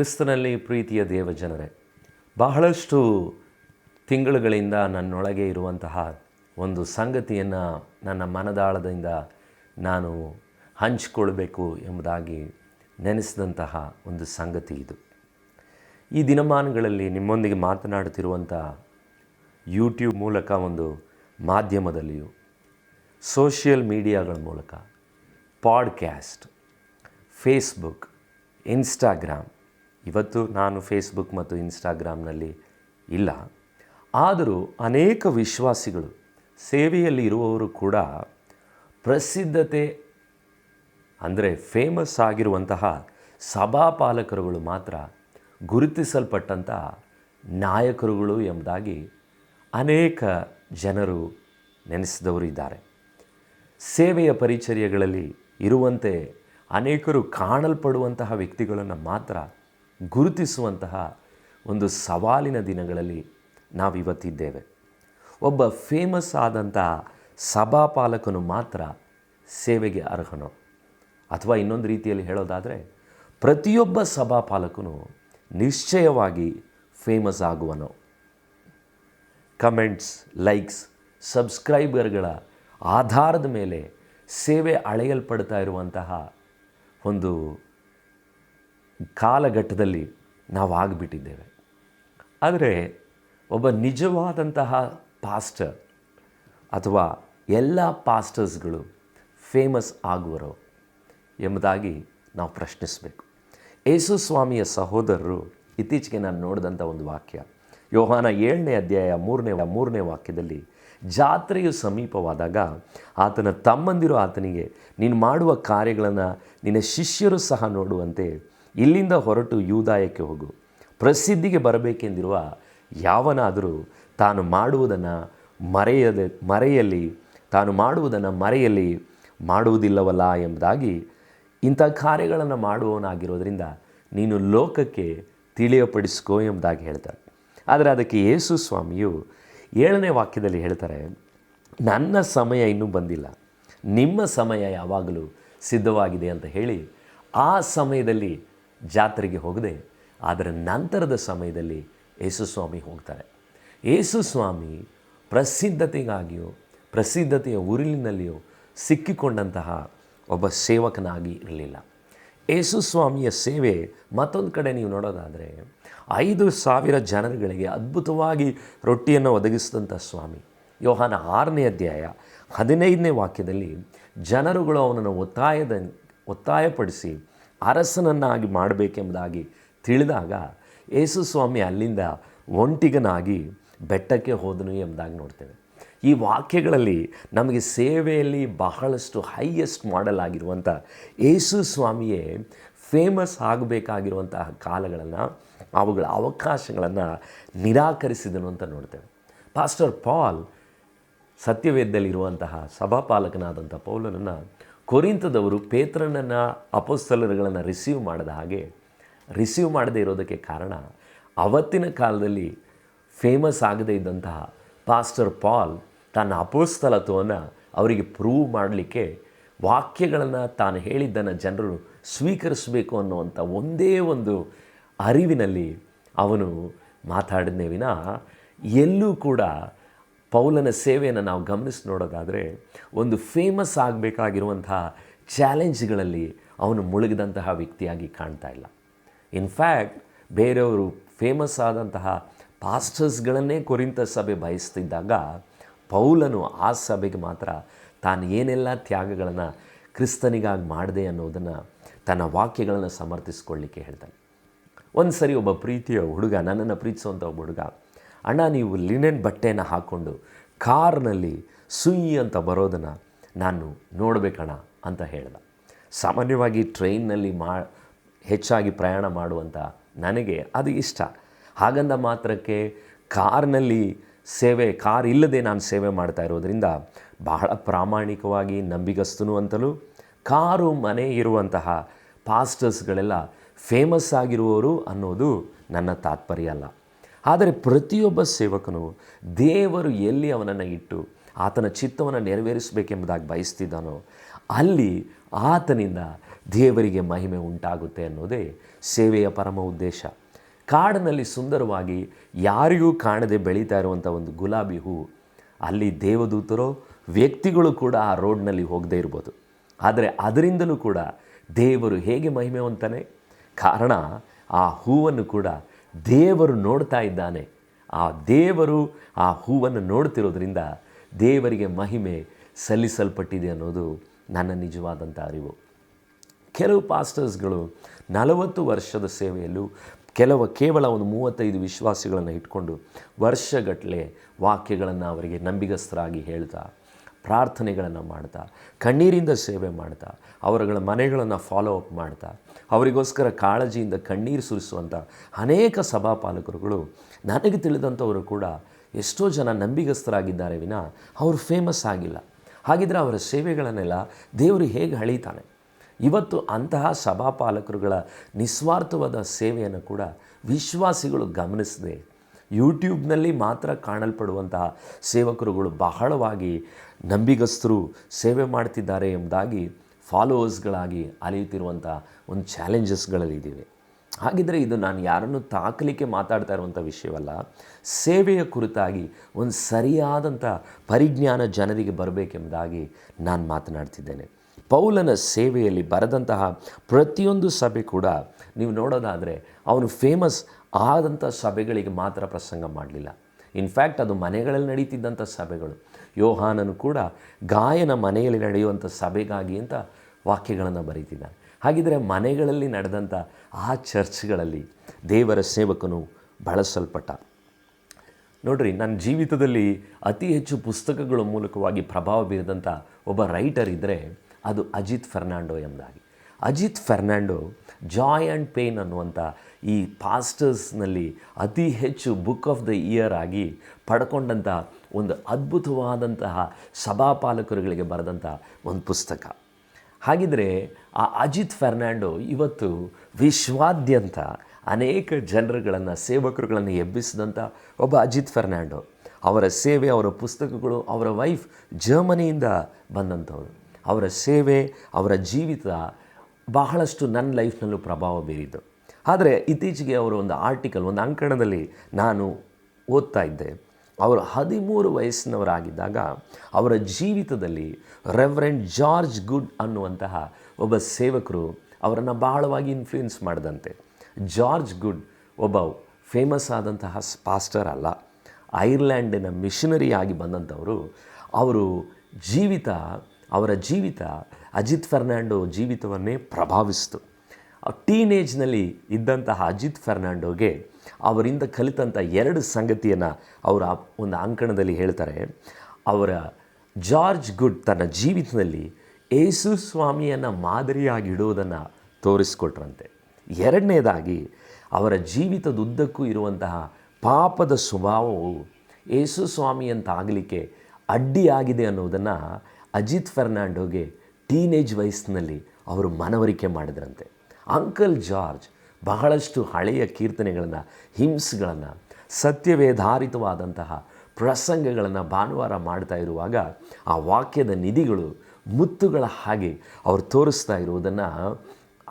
ಕ್ರಿಸ್ತನಲ್ಲಿ ಪ್ರೀತಿಯ ದೇವಜನರೇ, ಬಹಳಷ್ಟು ತಿಂಗಳುಗಳಿಂದ ನನ್ನೊಳಗೆ ಇರುವಂತಹ ಒಂದು ಸಂಗತಿಯನ್ನು ನನ್ನ ಮನದಾಳದಿಂದ ನಾನು ಹಂಚಿಕೊಳ್ಬೇಕು ಎಂಬುದಾಗಿ ನೆನೆಸಿದಂತಹ ಒಂದು ಸಂಗತಿ ಇದು. ಈ ದಿನಮಾನಗಳಲ್ಲಿ ನಿಮ್ಮೊಂದಿಗೆ ಮಾತನಾಡುತ್ತಿರುವಂಥ ಯೂಟ್ಯೂಬ್ ಮೂಲಕ ಒಂದು ಮಾಧ್ಯಮದಲ್ಲಿಯೂ, ಸೋಷಿಯಲ್ ಮೀಡಿಯಾಗಳ ಮೂಲಕ, ಪಾಡ್ಕ್ಯಾಸ್ಟ್, ಫೇಸ್ಬುಕ್, ಇನ್ಸ್ಟಾಗ್ರಾಮ್ ಇವತ್ತು ನಾನು ಫೇಸ್ಬುಕ್ ಮತ್ತು ಇನ್ಸ್ಟಾಗ್ರಾಮ್ನಲ್ಲಿ ಇಲ್ಲ. ಆದರೂ ಅನೇಕ ವಿಶ್ವಾಸಿಗಳು ಸೇವೆಯಲ್ಲಿ ಇರುವವರು ಕೂಡ ಪ್ರಸಿದ್ಧತೆ, ಅಂದರೆ ಫೇಮಸ್ ಆಗಿರುವಂತಹ ಸಭಾಪಾಲಕರುಗಳು ಮಾತ್ರ ಗುರುತಿಸಲ್ಪಟ್ಟಂಥ ನಾಯಕರುಗಳು ಎಂಬುದಾಗಿ ಅನೇಕ ಜನರು ನೆನೆಸಿದವರು ಇದ್ದಾರೆ. ಸೇವೆಯ ಪರಿಚರ್ಯಗಳಲ್ಲಿ ಇರುವಂತೆ ಅನೇಕರು ಕಾಣಲ್ಪಡುವಂತಹ ವ್ಯಕ್ತಿಗಳನ್ನು ಮಾತ್ರ ಗುರುತಿಸುವಂತಹ ಒಂದು ಸವಾಲಿನ ದಿನಗಳಲ್ಲಿ ನಾವಿವತ್ತಿದ್ದೇವೆ. ಒಬ್ಬ ಫೇಮಸ್ ಆದಂತಹ ಸಭಾಪಾಲಕನು ಮಾತ್ರ ಸೇವೆಗೆ ಅರ್ಹನು. ಅಥವಾ ಇನ್ನೊಂದು ರೀತಿಯಲ್ಲಿ ಹೇಳೋದಾದರೆ, ಪ್ರತಿಯೊಬ್ಬ ಸಭಾಪಾಲಕನು ನಿಶ್ಚಯವಾಗಿ ಫೇಮಸ್ ಆಗುವನು. ಕಮೆಂಟ್ಸ್ ಲೈಕ್ಸ್ ಸಬ್ಸ್ಕ್ರೈಬರ್ಗಳ ಆಧಾರದ ಮೇಲೆ ಸೇವೆ ಅಳೆಯಲ್ಪಡ್ತಾ ಇರುವಂತಹ ಒಂದು ಕಾಲಘಟ್ಟದಲ್ಲಿ ನಾವು ಆಗಿಬಿಟ್ಟಿದ್ದೇವೆ. ಆದರೆ ಒಬ್ಬ ನಿಜವಾದಂತಹ ಪಾಸ್ಟರ್ ಅಥವಾ ಎಲ್ಲ ಪಾಸ್ಟರ್ಸ್ಗಳು ಫೇಮಸ್ ಆಗುವರು ಎಂಬುದಾಗಿ ನಾವು ಪ್ರಶ್ನಿಸಬೇಕು. ಯೇಸು ಸ್ವಾಮಿಯ ಸಹೋದರರು ಇತ್ತೀಚೆಗೆ ನಾನು ನೋಡಿದಂಥ ಒಂದು ವಾಕ್ಯ. ಯೋಹಾನ ಏಳನೇ ಅಧ್ಯಾಯ ಮೂರನೇ ಮೂರನೇ ವಾಕ್ಯದಲ್ಲಿ ಜಾತ್ರೆಯು ಸಮೀಪವಾದಾಗ ಆತನ ತಮ್ಮಂದಿರು ಆತನಿಗೆ, ನೀನು ಮಾಡುವ ಕಾರ್ಯಗಳನ್ನು ನಿನ್ನ ಶಿಷ್ಯರು ಸಹ ನೋಡುವಂತೆ ಇಲ್ಲಿಂದ ಹೊರಟು ಯೂದಾಯಕ್ಕೆ ಹೋಗು. ಪ್ರಸಿದ್ಧಿಗೆ ಬರಬೇಕೆಂದಿರುವ ಯಾವನಾದರೂ ತಾನು ಮಾಡುವುದನ್ನು ಮರೆಯದೆ, ಮರೆಯಲ್ಲಿ, ತಾನು ಮಾಡುವುದನ್ನು ಮರೆಯಲ್ಲಿ ಮಾಡುವುದಿಲ್ಲವಲ್ಲ ಎಂಬುದಾಗಿ ಇಂಥ ಕಾರ್ಯಗಳನ್ನು ಮಾಡುವವನಾಗಿರೋದರಿಂದ ನೀನು ಲೋಕಕ್ಕೆ ತಿಳಿಯಪಡಿಸ್ಕೋ ಎಂಬುದಾಗಿ ಹೇಳ್ತಾರೆ. ಆದರೆ ಅದಕ್ಕೆ ಯೇಸು ಸ್ವಾಮಿಯು ಏಳನೇ ವಾಕ್ಯದಲ್ಲಿ ಹೇಳ್ತಾರೆ, ನನ್ನ ಸಮಯ ಇನ್ನೂ ಬಂದಿಲ್ಲ. ನಿಮ್ಮ ಸಮಯ ಯಾವಾಗಲೂ ಸಿದ್ಧವಾಗಿದೆ ಅಂತ ಹೇಳಿ ಆ ಸಮಯದಲ್ಲಿ ಜಾತ್ರೆಗೆ ಹೋಗದೆ ಅದರ ನಂತರದ ಸಮಯದಲ್ಲಿ ಯೇಸುಸ್ವಾಮಿ ಹೋಗ್ತಾರೆ. ಯೇಸುಸ್ವಾಮಿ ಪ್ರಸಿದ್ಧತೆಗಾಗಿಯೋ, ಪ್ರಸಿದ್ಧತೆಯ ಉರುಳಿನಲ್ಲಿಯೋ ಸಿಕ್ಕಿಕೊಂಡಂತಹ ಒಬ್ಬ ಸೇವಕನಾಗಿ ಇರಲಿಲ್ಲ. ಯೇಸುಸ್ವಾಮಿಯ ಸೇವೆ ಮತ್ತೊಂದು ಕಡೆ ನೀವು ನೋಡೋದಾದರೆ, ಐದು ಸಾವಿರ ಜನರುಗಳಿಗೆ ಅದ್ಭುತವಾಗಿ ರೊಟ್ಟಿಯನ್ನು ಒದಗಿಸಿದಂಥ ಸ್ವಾಮಿ. ಯೋಹಾನ ಆರನೇ ಅಧ್ಯಾಯ ಹದಿನೈದನೇ ವಾಕ್ಯದಲ್ಲಿ ಜನರುಗಳು ಅವನನ್ನು ಒತ್ತಾಯದ, ಒತ್ತಾಯಪಡಿಸಿ ಅರಸನನ್ನಾಗಿ ಮಾಡಬೇಕೆಂಬುದಾಗಿ ತಿಳಿದಾಗ ಯೇಸು ಸ್ವಾಮಿ ಅಲ್ಲಿಂದ ಒಂಟಿಗನಾಗಿ ಬೆಟ್ಟಕ್ಕೆ ಹೋದನು ಎಂಬುದಾಗಿ ನೋಡ್ತೇವೆ. ಈ ವಾಕ್ಯಗಳಲ್ಲಿ ನಮಗೆ ಸೇವೆಯಲ್ಲಿ ಬಹಳಷ್ಟು ಹೈಯೆಸ್ಟ್ ಮಾಡೆಲ್ ಆಗಿರುವಂಥ ಯೇಸು ಸ್ವಾಮಿಯೇ ಫೇಮಸ್ ಆಗಬೇಕಾಗಿರುವಂತಹ ಕಾಲಗಳನ್ನು, ಅವುಗಳ ಅವಕಾಶಗಳನ್ನು ನಿರಾಕರಿಸಿದನು ಅಂತ ನೋಡ್ತೇವೆ. ಪಾಸ್ಟರ್ ಪಾಲ್ ಸತ್ಯವೇದದಲ್ಲಿರುವಂತಹ ಸಭಾಪಾಲಕನಾದಂಥ ಪೌಲನನ್ನು ಕೊರಿಂತದವರು ಪೇತ್ರನನ್ನು ಅಪೋಸ್ತಲರುಗಳನ್ನು ರಿಸೀವ್ ಮಾಡಿದ ಹಾಗೆ ರಿಸೀವ್ ಮಾಡದೇ ಇರೋದಕ್ಕೆ ಕಾರಣ ಅವತ್ತಿನ ಕಾಲದಲ್ಲಿ ಫೇಮಸ್ ಆಗದೇ ಇದ್ದಂತಹ ಪಾಸ್ಟರ್ ಪಾಲ್ ತನ್ನ ಅಪೋಸ್ತಲತ್ವವನ್ನು ಅವರಿಗೆ ಪ್ರೂವ್ ಮಾಡಲಿಕ್ಕೆ ವಾಕ್ಯಗಳನ್ನು ತಾನು ಹೇಳಿದ್ದನ್ನು ಜನರು ಸ್ವೀಕರಿಸಬೇಕು ಅನ್ನುವಂಥ ಒಂದೇ ಒಂದು ಅರಿವಿನಲ್ಲಿ ಅವನು ಮಾತಾಡಿದ್ನೇ ವಿನ ಎಲ್ಲೂ ಕೂಡ ಪೌಲನ ಸೇವೆಯನ್ನು ನಾವು ಗಮನಿಸಿ ನೋಡೋದಾದರೆ ಒಂದು ಫೇಮಸ್ ಆಗಬೇಕಾಗಿರುವಂತಹ ಚಾಲೆಂಜ್ಗಳಲ್ಲಿ ಅವನು ಮುಳುಗಿದಂತಹ ವ್ಯಕ್ತಿಯಾಗಿ ಕಾಣ್ತಾ ಇಲ್ಲ. ಇನ್ಫ್ಯಾಕ್ಟ್ ಬೇರೆಯವರು ಫೇಮಸ್ ಆದಂತಹ ಪಾಸ್ಟರ್ಸ್ಗಳನ್ನೇ ಕುರಿತ ಸಭೆ ಬಯಸ್ತಿದ್ದಾಗ ಪೌಲನು ಆ ಸಭೆಗೆ ಮಾತ್ರ ತಾನು ಏನೆಲ್ಲ ತ್ಯಾಗಗಳನ್ನು ಕ್ರಿಸ್ತನಿಗಾಗಿ ಮಾಡಿದೆ ಅನ್ನೋದನ್ನು ತನ್ನ ವಾಕ್ಯಗಳನ್ನು ಸಮರ್ಥಿಸ್ಕೊಳ್ಳಿಕ್ಕೆ ಹೇಳ್ತಾನೆ. ಒಂದು ಸರಿ ಒಬ್ಬ ಪ್ರೀತಿಯ ಹುಡುಗ, ನನ್ನನ್ನು ಪ್ರೀತಿಸುವಂಥ ಒಬ್ಬ ಹುಡುಗ ಅಣ್ಣ, ನೀವು ಲಿನೆನ್ ಬಟ್ಟೆಯನ್ನು ಹಾಕ್ಕೊಂಡು ಕಾರ್ನಲ್ಲಿ ಸುಯಿ ಅಂತ ಬರೋದನ್ನು ನಾನು ನೋಡಬೇಕಣ ಅಂತ ಹೇಳಿದ. ಸಾಮಾನ್ಯವಾಗಿ ಟ್ರೈನ್ನಲ್ಲಿ ಮಾ, ಹೆಚ್ಚಾಗಿ ಪ್ರಯಾಣ ಮಾಡುವಂಥ ನನಗೆ ಅದು ಇಷ್ಟ. ಹಾಗಂದ ಮಾತ್ರಕ್ಕೆ ಕಾರ್ನಲ್ಲಿ ಸೇವೆ, ಕಾರ್ ಇಲ್ಲದೆ ನಾನು ಸೇವೆ ಮಾಡ್ತಾ ಇರೋದರಿಂದ ಬಹಳ ಪ್ರಾಮಾಣಿಕವಾಗಿ ನಂಬಿಗಸ್ತನು ಅಂತಲೂ, ಕಾರು ಮನೆ ಇರುವಂತಹ ಪಾಸ್ಟರ್ಸ್ಗಳೆಲ್ಲ ಫೇಮಸ್ ಆಗಿರುವವರು ಅನ್ನೋದು ನನ್ನ ತಾತ್ಪರ್ಯ ಅಲ್ಲ. ಆದರೆ ಪ್ರತಿಯೊಬ್ಬ ಸೇವಕನು ದೇವರು ಎಲ್ಲಿ ಅವನನ್ನು ಇಟ್ಟು ಆತನ ಚಿತ್ತವನ್ನು ನೆರವೇರಿಸಬೇಕೆಂಬುದಾಗಿ ಬಯಸ್ತಿದ್ದಾನೋ ಅಲ್ಲಿ ಆತನಿಂದ ದೇವರಿಗೆ ಮಹಿಮೆ ಉಂಟಾಗುತ್ತೆ ಅನ್ನೋದೇ ಸೇವೆಯ ಪರಮ ಉದ್ದೇಶ. ಕಾಡಿನಲ್ಲಿ ಸುಂದರವಾಗಿ ಯಾರಿಗೂ ಕಾಣದೆ ಬೆಳೀತಾ ಇರುವಂಥ ಒಂದು ಗುಲಾಬಿ ಹೂ ಅಲ್ಲಿ ದೇವದೂತರೋ, ವ್ಯಕ್ತಿಗಳು ಕೂಡ ಆ ರೋಡ್ನಲ್ಲಿ ಹೋಗದೇ ಇರ್ಬೋದು. ಆದರೆ ಅದರಿಂದಲೂ ಕೂಡ ದೇವರು ಹೇಗೆ ಮಹಿಮೆ ಅಂತಾನೆ ಕಾರಣ ಆ ಹೂವನ್ನು ಕೂಡ ದೇವರು ನೋಡ್ತಾ ಇದ್ದಾನೆ. ಆ ದೇವರು ಆ ಹೂವನ್ನು ನೋಡ್ತಿರೋದ್ರಿಂದ ದೇವರಿಗೆ ಮಹಿಮೆ ಸಲ್ಲಿಸಲ್ಪಟ್ಟಿದೆ ಅನ್ನೋದು ನನ್ನ ನಿಜವಾದಂಥ ಅರಿವು. ಕೆಲವು ಪಾಸ್ಟರ್ಸ್ಗಳು ನಲವತ್ತು ವರ್ಷದ ಸೇವೆಯಲ್ಲೂ ಕೆಲವು ಕೇವಲ ಒಂದು ಮೂವತ್ತೈದು ವಿಶ್ವಾಸಿಗಳನ್ನು ಇಟ್ಕೊಂಡು ವರ್ಷಗಟ್ಟಲೆ ವಾಕ್ಯಗಳನ್ನು ಅವರಿಗೆ ನಂಬಿಗಸ್ತರಾಗಿ ಹೇಳ್ತಾ ಪ್ರಾರ್ಥನೆಗಳನ್ನು ಮಾಡ್ತಾ, ಕಣ್ಣೀರಿಂದ ಸೇವೆ ಮಾಡ್ತಾ, ಅವರುಗಳ ಮನೆಗಳನ್ನು ಫಾಲೋ ಅಪ್ ಮಾಡ್ತಾ, ಅವರಿಗೋಸ್ಕರ ಕಾಳಜಿಯಿಂದ ಕಣ್ಣೀರು ಸುರಿಸುವಂಥ ಅನೇಕ ಸಭಾಪಾಲಕರುಗಳು, ನನಗೆ ತಿಳಿದಂಥವರು ಕೂಡ ಎಷ್ಟೋ ಜನ ನಂಬಿಗಸ್ತರಾಗಿದ್ದಾರೆ ವಿನ, ಅವರು ಫೇಮಸ್ ಆಗಿಲ್ಲ. ಹಾಗಿದ್ರೆ ಅವರ ಸೇವೆಗಳನ್ನೆಲ್ಲ ದೇವರು ಹೇಗೆ ಹಳೀತಾನೆ ಇವತ್ತು ಅಂತಹ ಸಭಾಪಾಲಕರುಗಳ ನಿಸ್ವಾರ್ಥವಾದ ಸೇವೆಯನ್ನು ಕೂಡ ವಿಶ್ವಾಸಿಗಳು ಗಮನಿಸದೆ. ಯೂಟ್ಯೂಬ್ನಲ್ಲಿ ಮಾತ್ರ ಕಾಣಲ್ಪಡುವಂತಹ ಸೇವಕರುಗಳು ಬಹಳವಾಗಿ ನಂಬಿಗಸ್ತರು ಸೇವೆ ಮಾಡ್ತಿದ್ದಾರೆ ಎಂಬುದಾಗಿ ಫಾಲೋವರ್ಸ್ಗಳಾಗಿ ಅಲಿಯುತ್ತಿರುವಂಥ ಒಂದು ಚಾಲೆಂಜಸ್ಗಳಲ್ಲಿದ್ದೀವಿ ಹಾಗಿದ್ದರೆ ಇದು ನಾನು ಯಾರನ್ನು ತಾಕಲಿಕ್ಕೆ ಮಾತಾಡ್ತಾ ಇರುವಂಥ ವಿಷಯವಲ್ಲ, ಸೇವೆಯ ಕುರಿತಾಗಿ ಒಂದು ಸರಿಯಾದಂಥ ಪರಿಜ್ಞಾನ ಜನರಿಗೆ ಬರಬೇಕೆಂಬುದಾಗಿ ನಾನು ಮಾತನಾಡ್ತಿದ್ದೇನೆ. ಪೌಲನ ಸೇವೆಯಲ್ಲಿ ಬರೆದಂತಹ ಪ್ರತಿಯೊಂದು ಸಭೆ ಕೂಡ ನೀವು ನೋಡೋದಾದರೆ ಅವನು ಫೇಮಸ್ ಆದಂಥ ಸಭೆಗಳಿಗೆ ಮಾತ್ರ ಪ್ರಸಂಗ ಮಾಡಲಿಲ್ಲ. ಇನ್ಫ್ಯಾಕ್ಟ್ ಅದು ಮನೆಗಳಲ್ಲಿ ನಡೀತಿದ್ದಂಥ ಸಭೆಗಳು. ಯೋಹಾನನು ಕೂಡ ಗಾಯನ ಮನೆಯಲ್ಲಿ ನಡೆಯುವಂಥ ಸಭೆಗಾಗಿ ಅಂತ ವಾಕ್ಯಗಳನ್ನು ಬರೀತಿದ್ದಾನೆ. ಹಾಗಿದ್ದರೆ ಮನೆಗಳಲ್ಲಿ ನಡೆದಂಥ ಆ ಚರ್ಚ್ಗಳಲ್ಲಿ ದೇವರ ಸೇವಕನು ಬಳಸಲ್ಪಟ್ಟ. ನೋಡ್ರಿ, ನನ್ನ ಜೀವಿತದಲ್ಲಿ ಅತಿ ಹೆಚ್ಚು ಪುಸ್ತಕಗಳ ಮೂಲಕವಾಗಿ ಪ್ರಭಾವ ಬೀರಿದಂಥ ಒಬ್ಬ ರೈಟರ್ ಇದ್ದರೆ ಅದು ಅಜಿತ್ ಫೆರ್ನಾಂಡೋ ಎಂಬುದಾಗಿ Ajith Fernando joy and pain ಅನ್ನುವಂಥ ಈ ಪಾಸ್ಟರ್ಸ್ನಲ್ಲಿ ಅತಿ ಹೆಚ್ಚು ಬುಕ್ ಆಫ್ ದ ಇಯರ್ ಆಗಿ ಪಡ್ಕೊಂಡಂತಹ ಒಂದು ಅದ್ಭುತವಾದಂತಹ ಸಭಾಪಾಲಕರುಗಳಿಗೆ ಬರೆದಂಥ ಒಂದು ಪುಸ್ತಕ. ಹಾಗಿದ್ರೆ ಆ ಅಜಿತ್ ಫೆರ್ನಾಂಡೋ ಇವತ್ತು ವಿಶ್ವಾದ್ಯಂತ ಅನೇಕ ಜನರುಗಳನ್ನು, ಸೇವಕರುಗಳನ್ನು ಎಬ್ಬಿಸಿದಂಥ ಒಬ್ಬ ಅಜಿತ್ ಫೆರ್ನಾಂಡೋ. ಅವರ ಸೇವೆ, ಅವರ ಪುಸ್ತಕಗಳು, ಅವರ ವೈಫ್ ಜರ್ಮನಿಯಿಂದ ಬಂದಂಥವ್ರು. ಅವರ ಸೇವೆ, ಅವರ ಜೀವಿತ ಬಹಳಷ್ಟು ನನ್ನ ಲೈಫ್ನಲ್ಲೂ ಪ್ರಭಾವ ಬೀರಿದ್ದು. ಆದರೆ ಇತ್ತೀಚೆಗೆ ಅವರು ಒಂದು ಆರ್ಟಿಕಲ್ ಒಂದು ಅಂಕಣದಲ್ಲಿ ನಾನು ಓದ್ತಾ ಇದ್ದೆ. ಅವರು ಹದಿಮೂರು ವಯಸ್ಸಿನವರಾಗಿದ್ದಾಗ ಅವರ ಜೀವಿತದಲ್ಲಿ ರೆವರೆಂಡ್ ಜಾರ್ಜ್ ಗುಡ್ ಅನ್ನುವಂತಹ ಒಬ್ಬ ಸೇವಕರು ಅವರನ್ನು ಬಹಳವಾಗಿ ಇನ್ಫ್ಲೂಯೆನ್ಸ್ ಮಾಡಿದಂತೆ. ಜಾರ್ಜ್ ಗುಡ್ ಒಬ್ಬ ಫೇಮಸ್ ಆದಂತಹ ಪಾಸ್ಟರ್ ಅಲ್ಲ. ಐರ್ಲ್ಯಾಂಡಿನ ಮಿಷನರಿ ಆಗಿ ಬಂದಂಥವರು. ಅವರು ಜೀವಿತ, ಅವರ ಜೀವಿತ ಅಜಿತ್ ಫರ್ನಾಂಡೋ ಜೀವಿತವನ್ನೇ ಪ್ರಭಾವಿಸಿತು. ಟೀನೇಜ್ನಲ್ಲಿ ಇದ್ದಂತಹ ಅಜಿತ್ ಫರ್ನಾಂಡೋಗೆ ಅವರಿಂದ ಕಲಿತಂಥ ಎರಡು ಸಂಗತಿಯನ್ನು ಅವರ ಒಂದು ಅಂಕಣದಲ್ಲಿ ಹೇಳ್ತಾರೆ. ಅವರ ಜಾರ್ಜ್ ಗುಡ್ ತನ್ನ ಜೀವಿತದಲ್ಲಿ ಏಸು ಸ್ವಾಮಿಯನ್ನು ಮಾದರಿಯಾಗಿ ಇಡೋದನ್ನು ತೋರಿಸ್ಕೊಟ್ರಂತೆ. ಎರಡನೇದಾಗಿ ಅವರ ಜೀವಿತದುದ್ದಕ್ಕೂ ಇರುವಂತಹ ಪಾಪದ ಸ್ವಭಾವವು ಏಸು ಸ್ವಾಮಿಯಂತಾಗಲಿಕ್ಕೆ ಅಡ್ಡಿಯಾಗಿದೆ ಅನ್ನೋದನ್ನು ಅಜಿತ್ ಫರ್ನಾಂಡೋಗೆ ಟೀನೇಜ್ ವಯಸ್ಸಿನಲ್ಲಿ ಅವರು ಮನವರಿಕೆ ಮಾಡಿದ್ರಂತೆ. ಅಂಕಲ್ ಜಾರ್ಜ್ ಬಹಳಷ್ಟು ಹಳೆಯ ಕೀರ್ತನೆಗಳನ್ನು ಹಿಂಸ್ಗಳನ್ನು ಸತ್ಯವೇಧಾರಿತವಾದಂತಹ ಪ್ರಸಂಗಗಳನ್ನು ಭಾನುವಾರ ಮಾಡ್ತಾ ಇರುವಾಗ ಆ ವಾಕ್ಯದ ನಿಧಿಗಳು ಮುತ್ತುಗಳ ಹಾಗೆ ಅವರು ತೋರಿಸ್ತಾ ಇರುವುದನ್ನು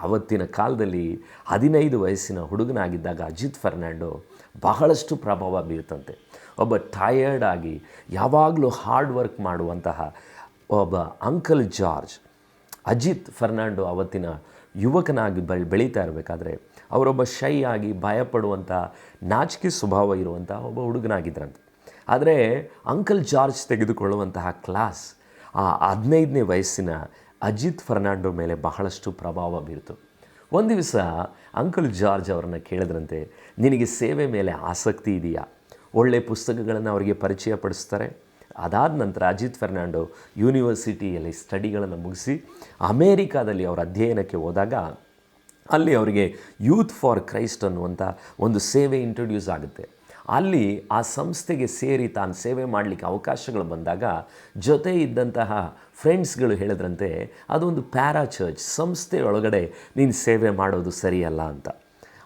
ಅವತ್ತಿನ ಕಾಲದಲ್ಲಿ ಹದಿನೈದು ವಯಸ್ಸಿನ ಹುಡುಗನಾಗಿದ್ದಾಗ ಅಜಿತ್ ಫರ್ನಾಂಡೋ ಬಹಳಷ್ಟು ಪ್ರಭಾವ ಬೀರ್ತಂತೆ. ಒಬ್ಬ ಟಯರ್ಡ್ ಆಗಿ ಯಾವಾಗಲೂ ಹಾರ್ಡ್ ವರ್ಕ್ ಮಾಡುವಂತಹ ಒಬ್ಬ ಅಂಕಲ್ ಜಾರ್ಜ್, ಅಜಿತ್ ಫರ್ನಾಂಡೋ ಅವತ್ತಿನ ಯುವಕನಾಗಿ ಬೆಳ್, ಬೆಳೀತಾ ಇರಬೇಕಾದ್ರೆ ಅವರೊಬ್ಬ ಶೈ ಆಗಿ ಭಯಪಡುವಂಥ ನಾಚಿಕೆ ಸ್ವಭಾವ ಇರುವಂಥ ಒಬ್ಬ ಹುಡುಗನಾಗಿದ್ದರಂತೆ ಆದರೆ ಅಂಕಲ್ ಜಾರ್ಜ್ ತೆಗೆದುಕೊಳ್ಳುವಂತಹ ಕ್ಲಾಸ್ ಆ ಹದಿನೈದನೇ ವಯಸ್ಸಿನ ಅಜಿತ್ ಫರ್ನಾಂಡೋ ಮೇಲೆ ಬಹಳಷ್ಟು ಪ್ರಭಾವ ಬೀರಿತು. ಒಂದು ದಿವಸ ಅಂಕಲ್ ಜಾರ್ಜ್ ಅವರನ್ನು ಕೇಳಿದ್ರಂತೆ, ನಿನಗೆ ಸೇವೆ ಮೇಲೆ ಆಸಕ್ತಿ ಇದೆಯಾ? ಒಳ್ಳೆಯ ಪುಸ್ತಕಗಳನ್ನು ಅವರಿಗೆ ಪರಿಚಯ ಪಡಿಸ್ತಾರೆ? ಅದಾದ ನಂತರ ಅಜಿತ್ ಫೆರ್ನಾಂಡೋ ಯೂನಿವರ್ಸಿಟಿಯಲ್ಲಿ ಸ್ಟಡಿಗಳನ್ನು ಮುಗಿಸಿ ಅಮೇರಿಕಾದಲ್ಲಿ ಅವರ ಅಧ್ಯಯನಕ್ಕೆ ಹೋದಾಗ ಅಲ್ಲಿ ಅವರಿಗೆ ಯೂತ್ ಫಾರ್ ಕ್ರೈಸ್ಟ್ ಅನ್ನುವಂಥ ಒಂದು ಸೇವೆ ಇಂಟ್ರೊಡ್ಯೂಸ್ ಆಗುತ್ತೆ. ಅಲ್ಲಿ ಆ ಸಂಸ್ಥೆಗೆ ಸೇರಿ ತಾನು ಸೇವೆ ಮಾಡಲಿಕ್ಕೆ ಅವಕಾಶಗಳು ಬಂದಾಗ ಜೊತೆ ಇದ್ದಂತಹ ಫ್ರೆಂಡ್ಸ್ಗಳು ಹೇಳಿದ್ರಂತೆ, ಅದೊಂದು ಪ್ಯಾರಾ ಚರ್ಚ್, ಸಂಸ್ಥೆಯೊಳಗಡೆ ನೀನು ಸೇವೆ ಮಾಡೋದು ಸರಿಯಲ್ಲ ಅಂತ.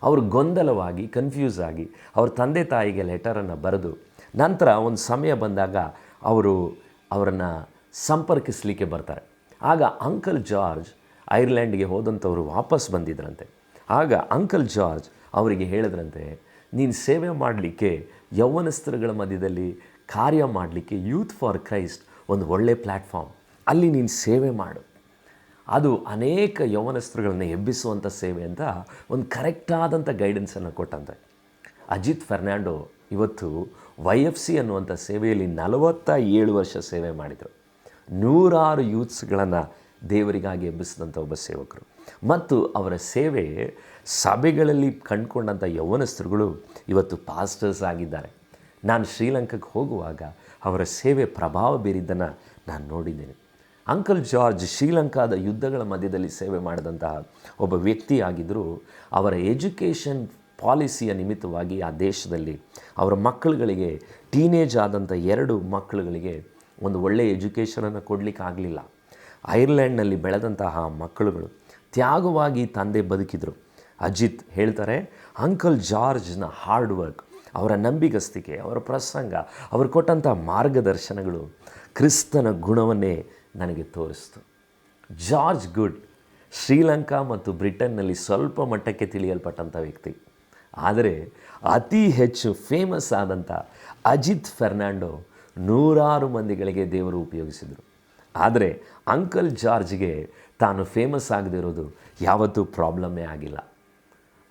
ಅವರು ಗೊಂದಲವಾಗಿ ಕನ್ಫ್ಯೂಸ್ ಆಗಿ ಅವ್ರ ತಂದೆ ತಾಯಿಗೆ ಲೆಟರನ್ನು ಬರೆದು ನಂತರ ಒಂದು ಸಮಯ ಬಂದಾಗ ಅವರು ಅವರನ್ನು ಸಂಪರ್ಕಿಸಲಿಕ್ಕೆ ಬರ್ತಾರೆ. ಆಗ ಅಂಕಲ್ ಜಾರ್ಜ್ ಐರ್ಲ್ಯಾಂಡ್ಗೆ ಹೋದಂಥವರು ವಾಪಸ್ ಬಂದಿದ್ರಂತೆ. ಆಗ ಅಂಕಲ್ ಜಾರ್ಜ್ ಅವರಿಗೆ ಹೇಳಿದ್ರಂತೆ, ನೀನು ಸೇವೆ ಮಾಡಲಿಕ್ಕೆ ಯೌವನಸ್ತ್ರಗಳ ಮಧ್ಯದಲ್ಲಿ ಕಾರ್ಯ ಮಾಡಲಿಕ್ಕೆ ಯೂತ್ ಫಾರ್ ಕ್ರೈಸ್ಟ್ ಒಂದು ಒಳ್ಳೆ ಪ್ಲ್ಯಾಟ್ಫಾರ್ಮ್ ಅಲ್ಲಿ ನೀನು ಸೇವೆ ಮಾಡು. ಅದು ಅನೇಕ ಯೌವನಸ್ತ್ರಗಳನ್ನು ಎಬ್ಬಿಸುವಂಥ ಸೇವೆ ಅಂತ ಒಂದು ಕರೆಕ್ಟಾದಂಥ ಗೈಡೆನ್ಸನ್ನು ಕೊಟ್ಟಂತೆ. ಅಜಿತ್ ಫೆರ್ನಾಂಡೋ ಇವತ್ತು ವೈ ಎಫ್ ಸಿ ಅನ್ನುವಂಥ ಸೇವೆಯಲ್ಲಿ ನಲವತ್ತ ಏಳು ವರ್ಷ ಸೇವೆ ಮಾಡಿದರು. ನೂರಾರು ಯೂತ್ಸ್ಗಳನ್ನು ದೇವರಿಗಾಗಿ ಎಬ್ಬಿಸಿದಂಥ ಒಬ್ಬ ಸೇವಕರು. ಮತ್ತು ಅವರ ಸೇವೆ ಸಭೆಗಳಲ್ಲಿ ಕಂಡುಕೊಂಡಂಥ ಯೌವನಸ್ಥರುಗಳು ಇವತ್ತು ಪಾಸ್ಟರ್ಸ್ ಆಗಿದ್ದಾರೆ. ನಾನು ಶ್ರೀಲಂಕಾಕ್ಕೆ ಹೋಗುವಾಗ ಅವರ ಸೇವೆ ಪ್ರಭಾವ ಬೀರಿದ್ದನ್ನು ನಾನು ನೋಡಿದ್ದೇನೆ. ಅಂಕಲ್ ಜಾರ್ಜ್ ಶ್ರೀಲಂಕಾದ ಯುದ್ಧಗಳ ಮಧ್ಯದಲ್ಲಿ ಸೇವೆ ಮಾಡಿದಂತಹ ಒಬ್ಬ ವ್ಯಕ್ತಿಯಾಗಿದ್ದರೂ ಅವರ ಎಜುಕೇಷನ್ ಪಾಲಿಸಿಯ ನಿಮಿತ್ತವಾಗಿ ಆ ದೇಶದಲ್ಲಿ ಅವರ ಮಕ್ಕಳುಗಳಿಗೆ, ಟೀನೇಜ್ ಆದಂಥ ಎರಡು ಮಕ್ಕಳುಗಳಿಗೆ ಒಂದು ಒಳ್ಳೆಯ ಎಜುಕೇಷನನ್ನು ಕೊಡಲಿಕ್ಕೆ ಆಗಲಿಲ್ಲ ಐರ್ಲೆಂಡ್ನಲ್ಲಿ ಬೆಳೆದಂತಹ ಮಕ್ಕಳುಗಳು ತ್ಯಾಗವಾಗಿ ತಂದೆ ಬದುಕಿದರು. ಅಜಿತ್ ಹೇಳ್ತಾರೆ, ಅಂಕಲ್ ಜಾರ್ಜ್ನ ಹಾರ್ಡ್ ವರ್ಕ್, ಅವರ ನಂಬಿಗಸ್ತಿಕೆ, ಅವರ ಪ್ರಸಂಗ, ಅವರು ಕೊಟ್ಟಂಥ ಮಾರ್ಗದರ್ಶನಗಳು ಕ್ರಿಸ್ತನ ಗುಣವನ್ನೇ ನನಗೆ ತೋರಿಸ್ತು. ಜಾರ್ಜ್ ಗುಡ್, ಶ್ರೀಲಂಕಾ ಮತ್ತು ಬ್ರಿಟನ್ನಲ್ಲಿ ಸ್ವಲ್ಪ ಮಟ್ಟಕ್ಕೆ ತಿಳಿಯಲ್ಪಟ್ಟಂಥ ವ್ಯಕ್ತಿ. ಆದರೆ ಅತಿ ಹೆಚ್ಚು ಫೇಮಸ್ ಆದಂಥ ಅಜಿತ್ ಫೆರ್ನಾಂಡೋ ನೂರಾರು ಮಂದಿಗಳಿಗೆ ದೇವರು ಉಪಯೋಗಿಸಿದರು. ಆದರೆ ಅಂಕಲ್ ಜಾರ್ಜ್ಗೆ ತಾನು ಫೇಮಸ್ ಆಗದಿರೋದು ಯಾವತ್ತೂ ಪ್ರಾಬ್ಲಮ್ಮೇ ಆಗಿಲ್ಲ.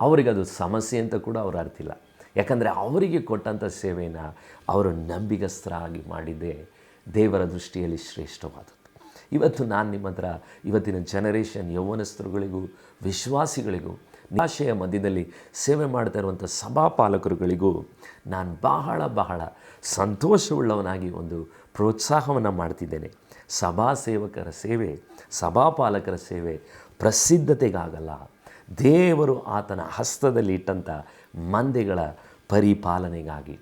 ಅವರಿಗೆ ಅದು ಸಮಸ್ಯೆ ಅಂತ ಕೂಡ ಅವ್ರು ಅರ್ತಿಲ್ಲ ಯಾಕಂದರೆ ಅವರಿಗೆ ಕೊಟ್ಟಂಥ ಸೇವೆಯನ್ನು ಅವರು ನಂಬಿಗಸ್ತರಾಗಿ ಮಾಡಿದ್ದೇ ದೇವರ ದೃಷ್ಟಿಯಲ್ಲಿ ಶ್ರೇಷ್ಠವಾದದ್ದು. ಇವತ್ತು ನಾನು ನಿಮ್ಮ ಹತ್ರ ಇವತ್ತಿನ ಜನರೇಷನ್ ಯೌವನಸ್ಥರುಗಳಿಗೂ, ವಿಶ್ವಾಸಿಗಳಿಗೂ ನಿರಾಶೆಯ ಮಧ್ಯದಲ್ಲಿ ಸೇವೆ ಮಾಡ್ತಾ ಇರುವಂಥ ಸಭಾಪಾಲಕರುಗಳಿಗೂ ನಾನು ಬಹಳ ಬಹಳ ಸಂತೋಷವುಳ್ಳವನಾಗಿ ಒಂದು ಪ್ರೋತ್ಸಾಹವನ್ನು ಮಾಡ್ತಿದ್ದೇನೆ. ಸಭಾ ಸೇವಕರ ಸೇವೆ, ಸಭಾಪಾಲಕರ ಸೇವೆ ಪ್ರಸಿದ್ಧತೆಗಾಗಲ್ಲ. ದೇವರು ಆತನ ಹಸ್ತದಲ್ಲಿ ಇಟ್ಟಂಥ ಮಂದೆಗಳ ಪರಿಪಾಲನೆಗಾಗಿ.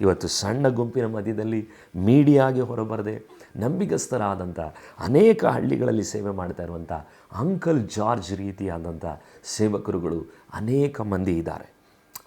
ಇವತ್ತು ಸಣ್ಣ ಗುಂಪಿನ ಮಧ್ಯದಲ್ಲಿ ಮೀಡಿಯಾಗೆ ಹೊರಬರದೆ ನಂಬಿಗಸ್ತರಾದಂಥ ಅನೇಕ ಹಳ್ಳಿಗಳಲ್ಲಿ ಸೇವೆ ಮಾಡ್ತಾ ಇರುವಂಥ ಅಂಕಲ್ ಜಾರ್ಜ್ ರೀತಿಯಾದಂಥ ಸೇವಕರುಗಳು ಅನೇಕ ಮಂದಿ ಇದ್ದಾರೆ.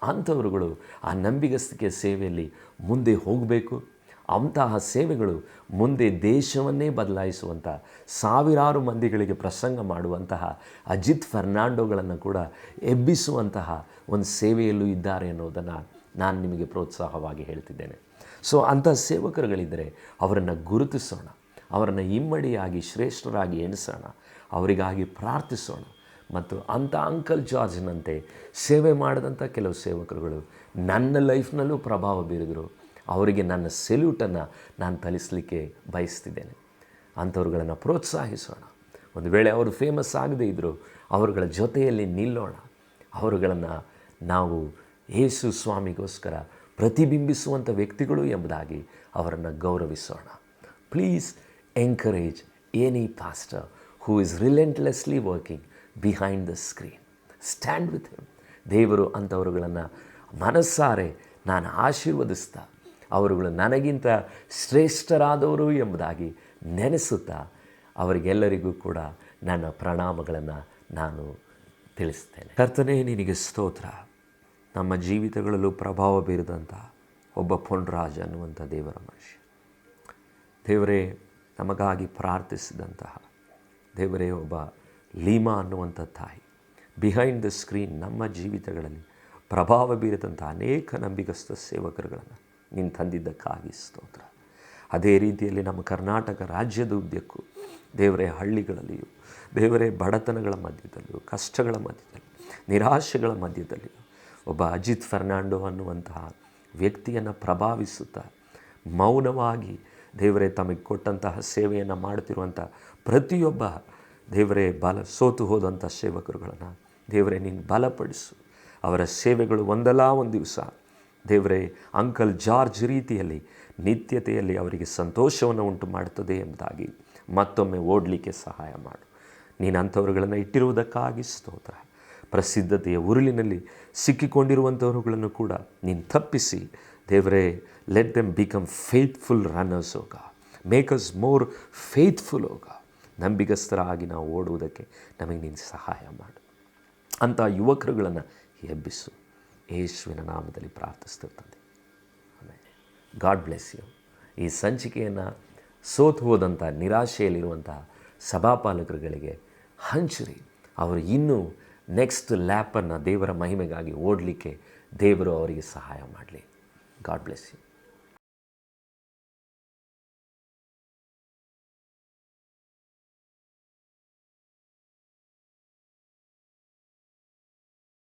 ಅಂಥವರುಗಳು ಆ ನಂಬಿಗಸ್ತಿಕೆ ಸೇವೆಯಲ್ಲಿ ಮುಂದೆ ಹೋಗಬೇಕು. ಅಂತಹ ಸೇವೆಗಳು ಮುಂದೆ ದೇಶವನ್ನೇ ಬದಲಾಯಿಸುವಂಥ ಸಾವಿರಾರು ಮಂದಿಗಳಿಗೆ ಪ್ರಸಂಗ ಮಾಡುವಂತಹ ಅಜಿತ್ ಫರ್ನಾಂಡೋಗಳನ್ನು ಕೂಡ ಎಬ್ಬಿಸುವಂತಹ ಒಂದು ಸೇವೆಯಲ್ಲೂ ಇದ್ದಾರೆ ಅನ್ನೋದನ್ನು ನಾನು ನಿಮಗೆ ಪ್ರೋತ್ಸಾಹವಾಗಿ ಹೇಳ್ತಿದ್ದೇನೆ. ಸೊ ಅಂಥ ಸೇವಕರುಗಳಿದ್ದರೆ ಅವರನ್ನು ಗುರುತಿಸೋಣ, ಅವರನ್ನು ಇಮ್ಮಡಿಯಾಗಿ ಶ್ರೇಷ್ಠರಾಗಿ ಎಣಿಸೋಣ, ಅವರಿಗಾಗಿ ಪ್ರಾರ್ಥಿಸೋಣ. ಮತ್ತು ಅಂಥ ಅಂಕಲ್ ಜಾರ್ಜ್ನಂತೆ ಸೇವೆ ಮಾಡಿದಂಥ ಕೆಲವು ಸೇವಕರುಗಳು ನನ್ನ ಲೈಫ್ನಲ್ಲೂ ಪ್ರಭಾವ ಬೀರಿದರು. ಅವರಿಗೆ ನನ್ನ ಸೆಲ್ಯೂಟನ್ನು ನಾನು ತಲಿಸಲಿಕ್ಕೆ ಬಯಸ್ತಿದ್ದೇನೆ. ಅಂಥವ್ರುಗಳನ್ನು ಪ್ರೋತ್ಸಾಹಿಸೋಣ. ಒಂದು ವೇಳೆ ಅವರು ಫೇಮಸ್ ಆಗದೇ ಇದ್ದರು ಅವರುಗಳ ಜೊತೆಯಲ್ಲಿ ನಿಲ್ಲೋಣ. ಅವರುಗಳನ್ನು ನಾವು ಯೇಸು ಸ್ವಾಮಿಗೋಸ್ಕರ ಪ್ರತಿಬಿಂಬಿಸುವಂಥ ವ್ಯಕ್ತಿಗಳು ಎಂಬುದಾಗಿ ಅವರನ್ನು ಗೌರವಿಸೋಣ. Please encourage any pastor who is relentlessly working behind the screen stand with him ದೇವರು ಅಂಥವರುಗಳನ್ನು ಮನಸ್ಸಾರೆ ನಾನು ಆಶೀರ್ವದಿಸ್ತಾ, ಅವರುಗಳು ನನಗಿಂತ ಶ್ರೇಷ್ಠರಾದವರು ಎಂಬುದಾಗಿ ನೆನೆಸುತ್ತಾ, ಅವರಿಗೆಲ್ಲರಿಗೂ ಕೂಡ ನನ್ನ ಪ್ರಣಾಮಗಳನ್ನು ನಾನು ತಿಳಿಸ್ತೇನೆ. ಕರ್ತನೇ, ನಿನಗೆ ಸ್ತೋತ್ರ. ನಮ್ಮ ಜೀವಿತಗಳಲ್ಲೂ ಪ್ರಭಾವ ಬೀರಿದಂಥ ಒಬ್ಬ ಪೊಂಡ್ರಾಜ ಅನ್ನುವಂಥ ದೇವರ ಮನುಷ್ಯ. ದೇವರೇ, ನಮಗಾಗಿ ಪ್ರಾರ್ಥಿಸಿದಂತಹ ದೇವರೇ ಒಬ್ಬ ಲೀಮಾ ಅನ್ನುವಂಥ ತಾಯಿ. ಬಿಹೈಂಡ್ ದ ಸ್ಕ್ರೀನ್ ನಮ್ಮ ಜೀವಿತಗಳಲ್ಲಿ ಪ್ರಭಾವ ಬೀರಿದಂಥ ಅನೇಕ ನಂಬಿಗಸ್ತ ಸೇವಕರುಗಳನ್ನು ನೀನು ತಂದಿದ್ದಕ್ಕಾಗಿ ಸ್ತೋತ್ರ. ಅದೇ ರೀತಿಯಲ್ಲಿ ನಮ್ಮ ಕರ್ನಾಟಕ ರಾಜ್ಯದ ಉದ್ಯಕ್ಕೂ, ದೇವರೇ ಹಳ್ಳಿಗಳಲ್ಲಿಯೂ, ದೇವರೇ ಬಡತನಗಳ ಮಧ್ಯದಲ್ಲಿಯೂ, ಕಷ್ಟಗಳ ಮಧ್ಯದಲ್ಲಿ, ನಿರಾಶೆಗಳ ಮಧ್ಯದಲ್ಲಿಯೂ ಒಬ್ಬ ಅಜಿತ್ ಫರ್ನಾಂಡೋ ಅನ್ನುವಂತಹ ವ್ಯಕ್ತಿಯನ್ನು ಪ್ರಭಾವಿಸುತ್ತಾ ಮೌನವಾಗಿ ದೇವರೇ ತಮಗೆ ಕೊಟ್ಟಂತಹ ಸೇವೆಯನ್ನು ಮಾಡುತ್ತಿರುವಂಥ ಪ್ರತಿಯೊಬ್ಬ ದೇವರೇ ಬಲ ಸೋತು ಹೋದಂಥ ಸೇವಕರುಗಳನ್ನು ದೇವರೇ ನೀನು ಬಲಪಡಿಸು. ಅವರ ಸೇವೆಗಳು ಒಂದಲ್ಲ ಒಂದು ದಿವಸ. ದೇವರೇ, ಅಂಕಲ್ ಜಾರ್ಜ್ ರೀತಿಯಲ್ಲಿ ನಿತ್ಯತೆಯಲ್ಲಿ ಅವರಿಗೆ ಸಂತೋಷವನ್ನು ಉಂಟು ಮಾಡುತ್ತದೆ ಎಂಬುದಾಗಿ ಮತ್ತೊಮ್ಮೆ ಓಡಲಿಕ್ಕೆ ಸಹಾಯ ಮಾಡು. ನೀನು ಅಂಥವರುಗಳನ್ನು ಇಟ್ಟಿರುವುದಕ್ಕಾಗಿ ಸ್ತೋತ್ರ. ಪ್ರಸಿದ್ಧತೆಯ ಉರುಳಿನಲ್ಲಿ ಸಿಕ್ಕಿಕೊಂಡಿರುವಂಥವರುಗಳನ್ನು ಕೂಡ ನೀನು ತಪ್ಪಿಸಿ. ದೇವರೇ let them become faithful runners ಹೋಗ ಮೇಕ್ ಅಸ್ ಮೋರ್ ಫೇತ್ಫುಲ್ ಹೋಗ ನಂಬಿಗಸ್ತರಾಗಿ ನಾವು ಓಡುವುದಕ್ಕೆ ನಮಗೆ ನೀನು ಸಹಾಯ ಮಾಡು. ಅಂಥ ಯುವಕರುಗಳನ್ನು ಎಬ್ಬಿಸು ಯೇಸುವಿನ ನಾಮದಲ್ಲಿ ಪ್ರಾರ್ಥಿಸ್ತಿರ್ತದೆ ಆಮೇಲೆ ಗಾಡ್ ಬ್ಲೆಸ್ ಯು. ಈ ಸಂಚಿಕೆಯನ್ನು ಸೋತು ಹೋದಂಥ ನಿರಾಶೆಯಲ್ಲಿರುವಂಥ ಸಭಾಪಾಲಕರುಗಳಿಗೆ ಹಂಚಿರಿ ಅವರು ಇನ್ನೂ ನೆಕ್ಸ್ಟ್ ಲ್ಯಾಪನ್ನು ದೇವರ ಮಹಿಮೆಗಾಗಿ ಓಡಲಿಕ್ಕೆ ದೇವರು ಅವರಿಗೆ ಸಹಾಯ ಮಾಡಲಿ. God bless you